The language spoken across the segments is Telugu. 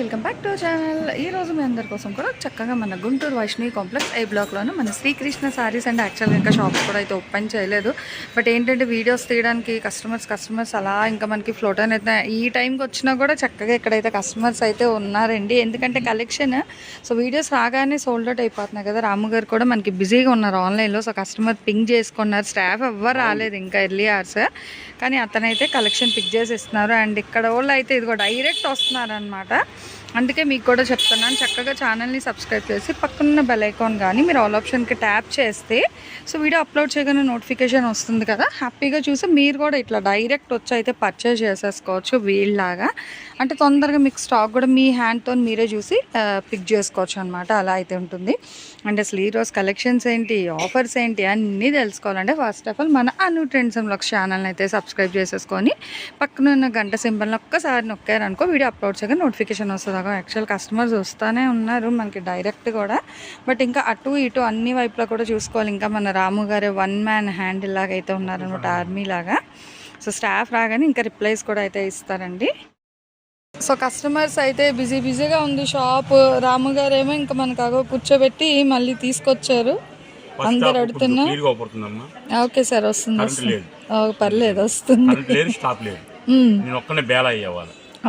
Welcome back to channel. ఈ రోజు మీ అందరి కోసం కూడా చక్కగా మన గుంటూరు వైష్ణవి కాంప్లెక్స్ ఏ బ్లాక్లోనూ మన శ్రీకృష్ణ సారీస్ అండ్ యాక్చువల్గా ఇంకా షాప్స్ కూడా అయితే ఓపెన్ చేయలేదు. బట్ ఏంటంటే వీడియోస్ తీయడానికి కస్టమర్స్ కస్టమర్స్ అలా ఇంకా మనకి ఫ్లోట్ అనేది ఈ టైంకి వచ్చినా కూడా చక్కగా ఇక్కడైతే కస్టమర్స్ అయితే ఉన్నారండి. ఎందుకంటే కలెక్షన్ సో వీడియోస్ రాగానే సోల్డ్ అవుట్ అయిపోతున్నాయి కదా. రాము గారు కూడా మనకి బిజీగా ఉన్నారు ఆన్లైన్లో సో కస్టమర్ పింక్ చేసుకున్నారు. స్టాఫ్ ఎవ్వరు రాలేదు ఇంకా ఎర్లీ అవర్స్ కానీ అతనైతే కలెక్షన్ పిక్ చేసి ఇస్తున్నారు అండ్ ఇక్కడ వాళ్ళు అయితే ఇదిగో డైరెక్ట్ వస్తున్నారు అనమాట అందుకే మీకు కూడా చెప్తున్నాను. చక్కగా ఛానల్ని సబ్స్క్రైబ్ చేసి పక్కనున్న బెల్ ఐకాన్ కానీ మీరు ఆల్ ఆప్షన్కి ట్యాప్ చేస్తే సో వీడియో అప్లోడ్ చేయగానే నోటిఫికేషన్ వస్తుంది కదా. హ్యాపీగా చూసి మీరు కూడా ఇట్లా డైరెక్ట్ వచ్చి అయితే పర్చేజ్ చేసేసుకోవచ్చు వీళ్ళలాగా. అంటే తొందరగా మీకు స్టాక్ కూడా మీ హ్యాండ్తో మీరే చూసి పిక్ చేసుకోవచ్చు అనమాట అలా అయితే ఉంటుంది. అంటే అసలు ఈరోజు కలెక్షన్స్ ఏంటి ఆఫర్స్ ఏంటి అన్నీ తెలుసుకోవాలంటే ఫస్ట్ ఆఫ్ ఆల్ మన అను ట్రెండ్స్ బ్లాగ్స్ ఛానల్ని అయితే సబ్స్క్రైబ్ చేసేసుకొని పక్కన ఉన్న గంట సింబల్ని ఒక్కసారి నొక్కారనుకో వీడియో అప్లోడ్ చేయగా నోటిఫికేషన్ వస్తుంది యాక్చువల్ కస్టమర్స్ వస్తూనే ఉన్నారు మనకి డైరెక్ట్ కూడా. బట్ ఇంకా అటు ఇటు అన్ని వైపులా కూడా చూసుకోవాలి. ఇంకా మన రాము గారు వన్ మ్యాన్ హ్యాండిల్ లాగా అయితే ఉన్నారనమాట ఆర్మీ లాగా. సో స్టాఫ్ రాగానే ఇంకా రిప్లైస్ కూడా అయితే ఇస్తారండి. సో కస్టమర్స్ అయితే బిజీ బిజీగా ఉంది షాప్ రాము గారు ఏమో ఇంకా మనకు అగో కూర్చోబెట్టి మళ్ళీ తీసుకొచ్చారు. అందరు అడుగుతున్నా. ఓకే సార్ వస్తుంది పర్లేదు వస్తుంది.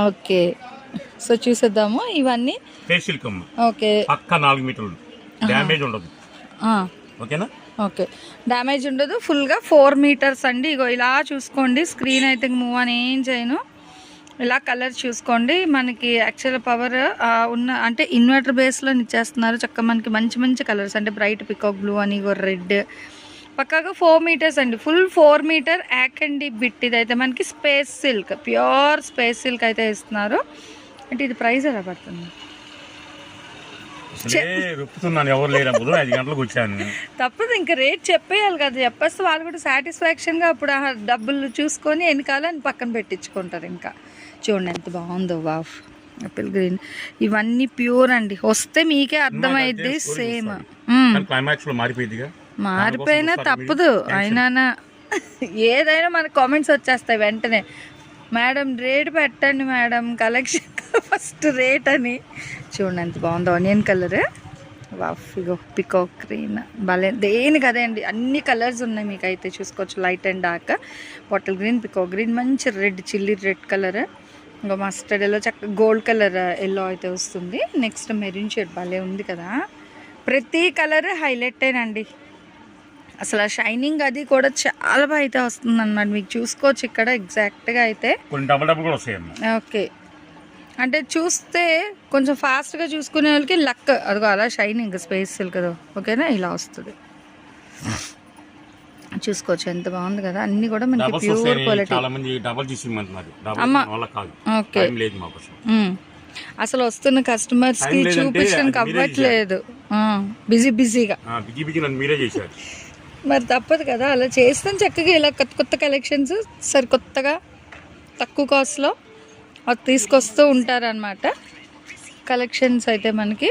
ఓకే సో చూసేద్దాము. ఇవన్నీ అమ్మ. ఓకే. పక్క నాలుగు మీటర్లు డ్యామేజ్ ఉండదు. ఓకేనా? ఓకే. డ్యామేజ్ ఉండదు. ఫుల్గా ఫోర్ మీటర్స్ అండి. ఇగో ఇలా చూసుకోండి. స్క్రీన్ అయితే మూవ్ అని ఏం చేయను. ఇలా కలర్ చూసుకోండి. మనకి యాక్చువల్ పవర్ ఉన్న అంటే ఇన్వర్టర్ బేస్లో ఇచ్చేస్తున్నారు. చక్క మనకి మంచి మంచి కలర్స్. అంటే బ్రైట్ పికాక్ బ్లూ అని ఇగో రెడ్. పక్కాగా ఫోర్ మీటర్స్ అండి. ఫుల్ ఫోర్ మీటర్ యాక్ అండ్ బిట్ ఇది అయితే మనకి space silk. Pure space silk అయితే ఇస్తున్నారు. అంటే ఇది ప్రైస్ ఎలా పడుతుంది? అసలే రుప్పుతున్నాను ఎవరు లేరు. అప్పుడు ఐదు గంటలకు వచ్చాను. తప్పదు ఇంకా రేట్ చెప్పేయాలి కదా. చెప్పేస్తే వాళ్ళు కూడా సాటిస్ఫాక్షన్గా అప్పుడు ఆ డబ్బులు చూసుకొని వెనకాలని పక్కన పెట్టించుకుంటారు ఇంకా. చూడండి ఎంత బాగుందో వాఫ్ ఆపిల్ గ్రీన్ ఇవన్నీ ప్యూర్ అండి. వస్తే మీకే అర్థమైద్ది సేమ్ మారిపోయినా తప్పదు అయినా ఏదైనా మన కామెంట్స్ వచ్చేస్తాయి వెంటనే. మేడం రేట్ పెట్టండి మేడం. కలెక్షన్ ఫస్ట్ రేట్ అని. చూడండి ఎంత బాగుందో. ఆనియన్ కలర్ వాఫిగో ఇగో పికో గ్రీన్ భలే దేని కదే అండి. అన్ని కలర్స్ ఉన్నాయి మీకు అయితే చూసుకోవచ్చు. Light and dark bottle green pico green మంచి రెడ్ చిల్లీ రెడ్ కలర్ ఇంకా మస్టర్డ్ ఎల్లో చక్క గోల్డ్ కలర్ ఎల్లో అయితే వస్తుంది. నెక్స్ట్ మెరూన్ షేడ్ భలే ఉంది కదా. ప్రతి కలర్ హైలైట్ అండి అసలు ఆ షైనింగ్ అది కూడా చాలా బాగా అయితే వస్తుంది అన్నమాట మీకు చూసుకోవచ్చు ఇక్కడ ఎగ్జాక్ట్గా అయితే. ఓకే. అంటే చూస్తే కొంచెం ఫాస్ట్గా చూసుకునే వాళ్ళకి లక్ అదిగో అలా షైనింగ్ స్పేస్ కదా ఓకేనా? ఇలా వస్తుంది. చూసుకోవచ్చు. ఎంత బాగుంది కదా? అన్ని కూడా మనకి ప్యూర్ క్వాలిటీ ఓకే. అసలు వస్తున్న కస్టమర్స్కి చూపించడానికి అవ్వట్లేదు. బిజీ బిజీగా బిజీ బిజీ మీరే చేశారు. మరి తప్పదు కదా అలా చేస్తాను చక్కగా ఇలా కొత్త కొత్త కలెక్షన్స్ సరి కొత్తగా తక్కువ కాస్ట్లో అది తీసుకొస్తూ ఉంటారనమాట కలెక్షన్స్ అయితే మనకి.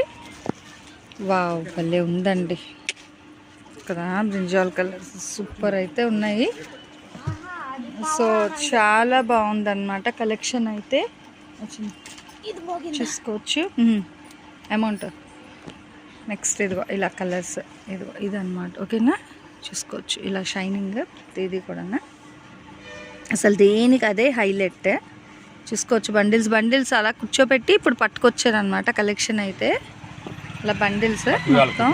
వావ్ భలే ఉందండి. కదా బ్రింజాల్ కలర్స్ సూపర్ అయితే ఉన్నాయి. సో చాలా బాగుందన్నమాట కలెక్షన్ అయితే. చూసుకోవచ్చు. అమౌంట్ నెక్స్ట్ ఇదిగో ఇలా కలర్స్ ఇదిగో ఇది ఓకేనా చూసుకోవచ్చు. ఇలా షైనింగ్ ప్రతిదీ కూడా అసలు దేనికి అదే హైలైట్. చూసుకోవచ్చు. బండిల్స్ బండిల్స్ అలా కూర్చోబెట్టి ఇప్పుడు పట్టుకొచ్చారనమాట కలెక్షన్ అయితే. ఇలా బండిల్స్ మొత్తం.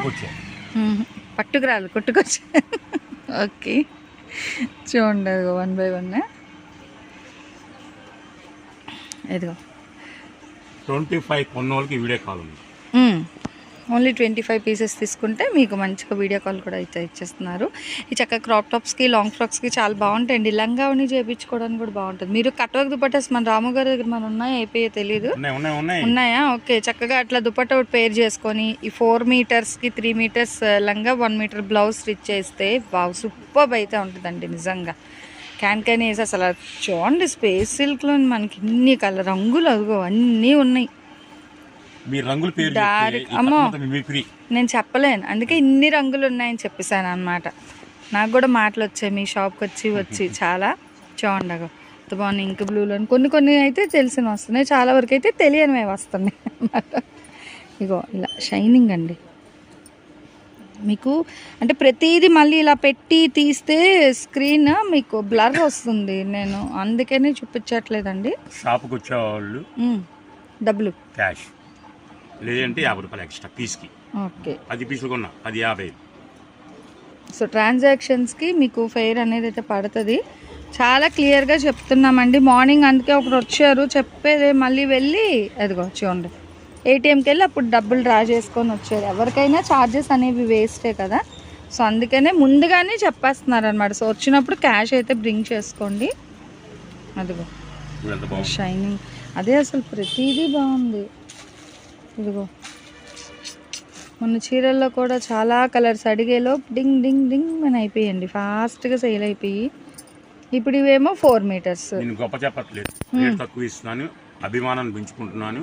పట్టుకురాలి కొట్టుకొచ్చా ఓకే. చూడండి వన్ బై వన్. ఇదిగో. ట్వంటీ ఫైవ్ కొన్న వాళ్ళకి వీడియో కాల్ ఉంది. ఓన్లీ ట్వంటీ ఫైవ్ పీసెస్ తీసుకుంటే మీకు మంచిగా వీడియో కాల్ కూడా అయితే ఇచ్చేస్తున్నారు. ఈ చక్క క్రాప్ టాప్స్కి లాంగ్ ఫ్రాక్స్కి చాలా బాగుంటాయండి. లంగావని చేయించుకోవడానికి కూడా బాగుంటుంది. మీరు కట్వర్క్ దుపట్టాస్ మన రాము గారి దగ్గర మన ఉన్నాయి? అయిపోయే తెలియదు ఉన్నాయా ఓకే చక్కగా అట్లా దుపట్టా ఒకటి పేర్ చేసుకొని ఈ ఫోర్ మీటర్స్కి త్రీ మీటర్స్ లంగా వన్ మీటర్ బ్లౌజ్ స్టిచ్ చేస్తే బాగా సూపర్ అయితే ఉంటుందండి నిజంగా. క్యాన్ క్యాన్ వేసి అసలు చూడండి స్పేస్ సిల్క్లో మనకి ఇన్ని కలర్ రంగులు అదిగో అన్నీ ఉన్నాయి. మీ రంగుల పేరు ఈ అమ్మో. నేను చెప్పలేను. అందుకే ఇన్ని రంగులు ఉన్నాయని చెప్పేశాను అనమాట నాకు కూడా మాటలు వచ్చాయి మీ షాప్కి వచ్చి వచ్చి చాలా. చూడండి అగో ఎంత బాగున్నాయి ఇంక బ్లూలో కొన్ని కొన్ని అయితే తెలిసిన వస్తున్నాయి చాలా వరకు అయితే తెలియనివి వస్తున్నాయి అన్నమాట. ఇగో ఇలా షైనింగ్ అండి. మీకు అంటే ప్రతిదీ మళ్ళీ ఇలా పెట్టి తీస్తే స్క్రీన్ మీకు బ్లర్ వస్తుంది. నేను అందుకనే చూపించట్లేదండి. షాప్కి వచ్చేవాళ్ళు డబ్బులు క్యాష్ లేదంటే యాభై రూపాయలు ఎక్స్ట్రా పీస్కి ఓకే. పది పీసులు కొన్నా అది యాభై. సో ట్రాన్సాక్షన్స్కి మీకు ఫెయిర్ అనేది అయితే పడుతుంది. చాలా క్లియర్గా చెప్తున్నామండి. మార్నింగ్ అందుకే ఒకరు వచ్చారు చెప్పేదే మళ్ళీ వెళ్ళి అదిగో చూడండి. ఏటీఎంకి వెళ్ళి అప్పుడు డబ్బులు డ్రా చేసుకొని వచ్చారు. ఎవరికైనా ఛార్జెస్ అనేవి వేస్టే కదా. సో అందుకనే ముందుగానే చెప్పేస్తున్నారు అనమాట సో వచ్చినప్పుడు క్యాష్ అయితే బ్రింగ్ చేసుకోండి. అదిగో. షైనింగ్. అదే అసలు ప్రతిదీ బాగుంది. ఇదిగో. మొన్న చీరల్లో కూడా చాలా కలర్స్ అడిగేలో డింగ్ డింగ్ డింగ్ అని అయిపోయండి. ఫాస్ట్గా సేల్ అయిపోయి. ఇప్పుడు ఇవేమో ఫోర్ మీటర్స్. నేను గొప్ప చెప్పట్లేదు. రేట్ తక్కువ ఇస్తున్నాను అభిమానాన్ని పెంచుకుంటున్నాను.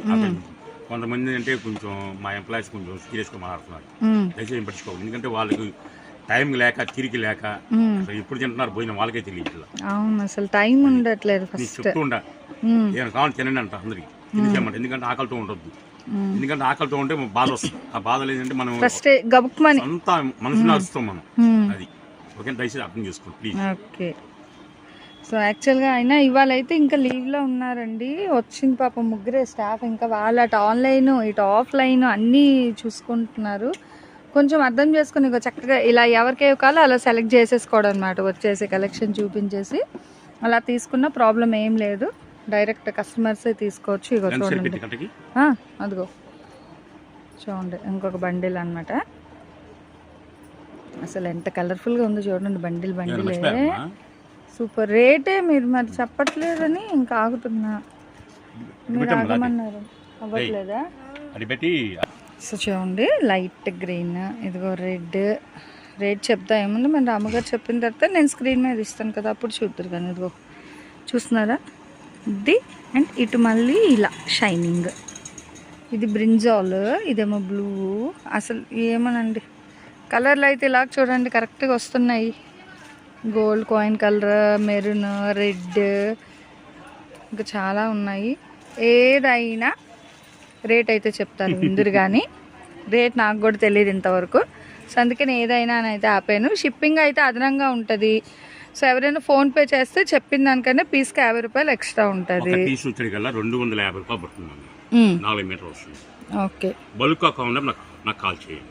కొంతమంది అంటే కొంచెం మా ఎంప్లాయీస్ కొంచెం సీరియస్గా మాట్లాడుతున్నారు. దయచేసి పట్టించుకోవాలి ఎందుకంటే వాళ్ళకి టైం లేక తిరిగి లేక ఎప్పుడు తింటున్నారు పోయిన వాళ్ళకే తెలియట్లేదు అవును అసలు టైం ఉండట్లేదు చెప్తూ ఉండ. ఏమైనా కావాలి తినండి అంట అందరికి. తినేసేయమంట ఎందుకంటే ఆకలితో ఉండొద్దు. ఎందుకంటే ఆకలితో ఉంటే బాధ వస్తుంది. ఆ బాధ లేదంటే మనం ఫస్ట్ గబుక్మని అంత మనసుని అరుస్తాం మనం. అది. ఓకే దయచేసి అర్థం చేసుకోండి ప్లీజ్ ఓకే. సో యాక్చువల్గా అయినా ఇవాళ అయితే ఇంకా లీవ్లో ఉన్నారండి. వచ్చింది పాపం ముగ్గురే స్టాఫ్ ఇంకా వాళ్ళు అటు ఆన్లైన్ ఇటు ఆఫ్లైన్ అన్నీ చూసుకుంటున్నారు. కొంచెం అర్థం చేసుకుని ఇక చక్కగా ఇలా ఎవరికి కావాలో అలా సెలెక్ట్ చేసేసుకోవడం అనమాట వచ్చేసి కలెక్షన్ చూపించేసి అలా తీసుకున్న ప్రాబ్లం ఏం లేదు. డైరెక్ట్ కస్టమర్సే తీసుకోవచ్చు. ఇగో చూడండి. అదిగో. చూడండి ఇంకొక బండిల్ అన్నమాట. అసలు ఎంత కలర్ఫుల్గా ఉందో చూడండి బండిల్ బండిలే? సూపర్ రేటే మీరు మరి చెప్పట్లేదని ఇంకా ఆగుతున్నా. మీరు. ఆగమన్నారు. అవ్వట్లేదా? సో చూడండి లైట్ గ్రీన్. ఇదిగో రెడ్. రెడ్ చెప్తా ఏముంది? మన రామగారు చెప్పిన తర్వాత నేను స్క్రీన్ మీద ఇస్తాను కదా అప్పుడు చూద్దరు కానీ ఇదిగో. చూస్తున్నారా? ఇది అండ్ ఇటు మళ్ళీ ఇలా షైనింగ్. ఇది బ్రింజాల్ ఇదేమో బ్లూ. అసలు ఏమోనండి. కలర్లు అయితే ఇలా చూడండి కరెక్ట్గా వస్తున్నాయి. Gold coin colour maroon red ఇంకా చాలా ఉన్నాయి. ఏదైనా రేట్ అయితే చెప్తాను విందురు కానీ రేట్ నాకు కూడా తెలియదు ఇంతవరకు. సో అందుకని ఏదైనా అని అయితే ఆపాను. షిప్పింగ్ అయితే అదనంగా ఉంటుంది. సో ఎవరైనా ఫోన్పే చేస్తే చెప్పిన దానికన్నా పీస్కి యాభై రూపాయలు ఎక్స్ట్రా ఉంటుంది. పీస్ వచ్చేది కల్లా రెండు వందల యాభై రూపాయలు పడుతుంది నాలుగు మీటర్ వస్తుంది. ఓకే. బల్క్ కాకుండా నాకు నాకు కాల్ చేయండి.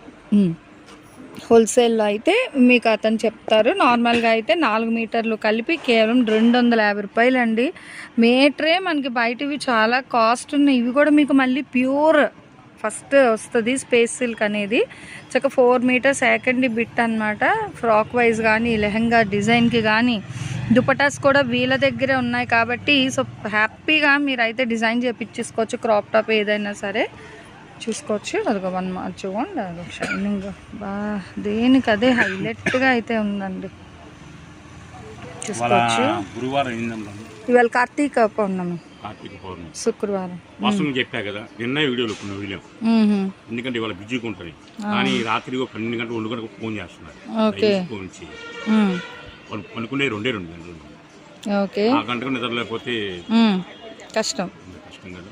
హోల్సేల్లో అయితే మీకు అతను చెప్తారు నార్మల్గా అయితే నాలుగు మీటర్లు కలిపి కేవలం రెండు వందల యాభై రూపాయలు అండి మీటరే మనకి బయటవి చాలా కాస్ట్ ఉన్నాయి. ఇవి కూడా మీకు మళ్ళీ ప్యూర్ ఫస్ట్ వస్తుంది స్పేస్ సిల్క్ అనేది. చక్క ఫోర్ మీటర్ సెకండ్ బిట్ అనమాట ఫ్రాక్ వైజ్ కానీ లెహంగా డిజైన్కి కానీ దుపటాస్ కూడా వీళ్ళ దగ్గరే ఉన్నాయి కాబట్టి సో హ్యాపీగా మీరైతే డిజైన్ చేపించేసుకోవచ్చు క్రాప్ టాప్ ఏదైనా సరే. చూసుకోవచ్చు. అదిగో వన్ మార్చ్ చూడండి అదో షైనింగ్. బా దేనికి అదే హైలైట్గా అయితే ఉందండి. చూసుకోవచ్చు. ఇవాళ కార్తీక పౌర్ణమి. కార్తీక పౌర్ణమి. శుక్రవారం. వాస్తవం చెప్పా కదా నిన్న వీడియోలో కొన్ని వీడియో. ఎందుకంటే ఇవాళ బిజీగా ఉంటుంది. కానీ రాత్రి ఒక పన్నెండు గంటలు రెండు గంటలకు ఫోన్ చేస్తున్నారు. ఫోన్ చేయి. మ్మ్. వాళ్ళు పనుకునే రెండే రెండు గంటలు ఓకే. ఆ గంటకు నిద్ర లేకపోతే మ్మ్. కష్టం. కష్టం కదా.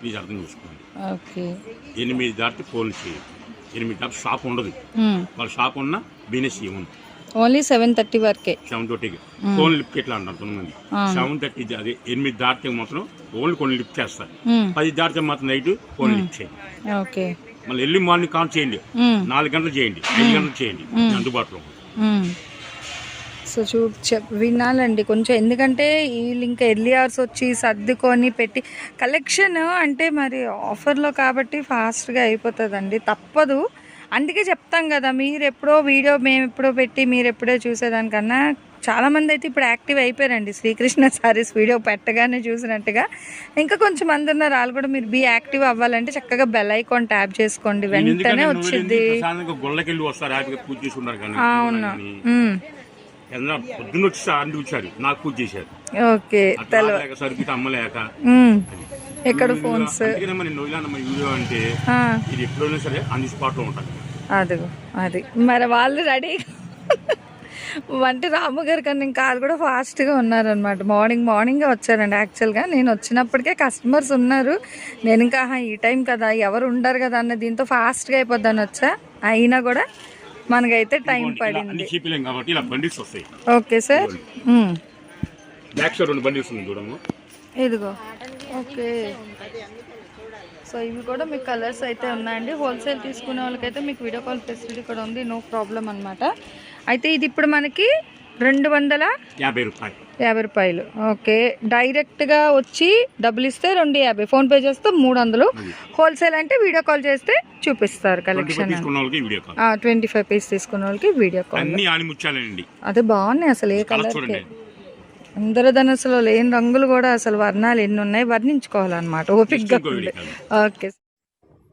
ప్లీజ్ అర్థం చేసుకోండి. ఓకే. ఎనిమిది దాటి ఫోన్ చేయి. ఎనిమిది దాటి షాప్ ఉండదు. వాళ్ళ షాప్ ఉన్న బిజినెస్ ఏముంది? ఓన్లీ సెవెన్ థర్టీ వరకే. సెవెన్ థర్టీకి. ఫోన్ లిఫ్ట్ ఎట్లా అంటారు కొంతమంది సెవెన్ థర్టీ అదే ఎనిమిది దాటితే మాత్రం ఓన్లీ కొన్ని లిఫ్ట్ చేస్తారు. పది దాటితే మాత్రం నైట్ ఫోన్ లిఫ్ట్ చేయండి. ఓకే. మళ్ళీ ఎర్లీ మార్నింగ్ కాల్ చేయండి. నాలుగు గంటలు చేయండి. ఐదు గంటలు చేయండి. అందుబాటులో. సో చూ వినాలండి. కొంచెం ఎందుకంటే వీళ్ళు ఇంకా ఎర్లీ అవర్స్ వచ్చి సర్దుకొని పెట్టి కలెక్షన్ అంటే మరి ఆఫర్లో కాబట్టి ఫాస్ట్గా అయిపోతుందండి. తప్పదు. అందుకే చెప్తాం కదా మీరు ఎప్పుడో వీడియో మేము ఎప్పుడో పెట్టి మీరు ఎప్పుడో చూసేదానికన్నా చాలామంది అయితే ఇప్పుడు యాక్టివ్ అయిపోయారండి. శ్రీకృష్ణ సారీస్ వీడియో పెట్టగానే చూసినట్టుగా. ఇంకా కొంచెం మంది ఉన్నారు వాళ్ళు కూడా మీరు బీ యాక్టివ్ అవ్వాలంటే చక్కగా బెల్ ఐకాన్ ట్యాప్ చేసుకోండి. వెంటనే వచ్చింది అవును. పొద్దున్న వచ్చి సార్ వచ్చారు నాకు పూజ చేశారు. ఓకే సరుకుతే అమ్మలేక. ఎక్కడ ఫోన్స్? అంటే ఇది ఎప్పుడైనా సరే అన్ని స్పాట్లో ఉంటాను అదిగో అది. మరి వాళ్ళు రెడీ? వంటి రాము గారి కన్నా ఇంకా వాళ్ళు కూడా ఫాస్ట్గా ఉన్నారనమాట మార్నింగ్ మార్నింగే వచ్చారండి. యాక్చువల్గా నేను వచ్చినప్పటికే కస్టమర్స్ ఉన్నారు. నేను ఇంకా ఈ టైం కదా ఎవరు ఉండరు కదా అన్న దీంతో ఫాస్ట్గా అయిపోద్దని వచ్చా. అయినా కూడా మనకైతే టైం పడింది. చీపిలేం కాబట్టి ఇలా బండిల్స్ వస్తాయి. Okay sir. బ్యాక్ సైడ్ రెండు బండిల్స్ ఉంది చూడము ఇదిగో. ఓకే. సో ఇవి కూడా మీకు కలర్స్ అయితే ఉన్నాయండి. హోల్సేల్ తీసుకునే వాళ్ళకైతే మీకు వీడియో కాల్ ఫెసిలిటీ కూడా ఉంది. నో ప్రాబ్లం అనమాట అయితే ఇది ఇప్పుడు మనకి రెండు వందల యాభై రూపాయలు. యాభై రూపాయలు. ఓకే. డైరెక్ట్గా వచ్చి డబ్బులు ఇస్తే రెండు యాభై. ఫోన్పే చేస్తే మూడు వందలు. హోల్సేల్ అంటే వీడియో కాల్ చేస్తే చూపిస్తారు కలెక్షన్. ట్వంటీ ఫైవ్ పీస్ తీసుకున్న వాళ్ళకి వీడియో కాల్. అదే బాగున్నాయి అసలు ఏ కలర్ ఇంద్రధనుసులో లేని రంగులు కూడా అసలు వర్ణాలు ఎన్ని ఉన్నాయి వర్ణించుకోవాలన్నమాట. ఓపిక్గా ఓకే.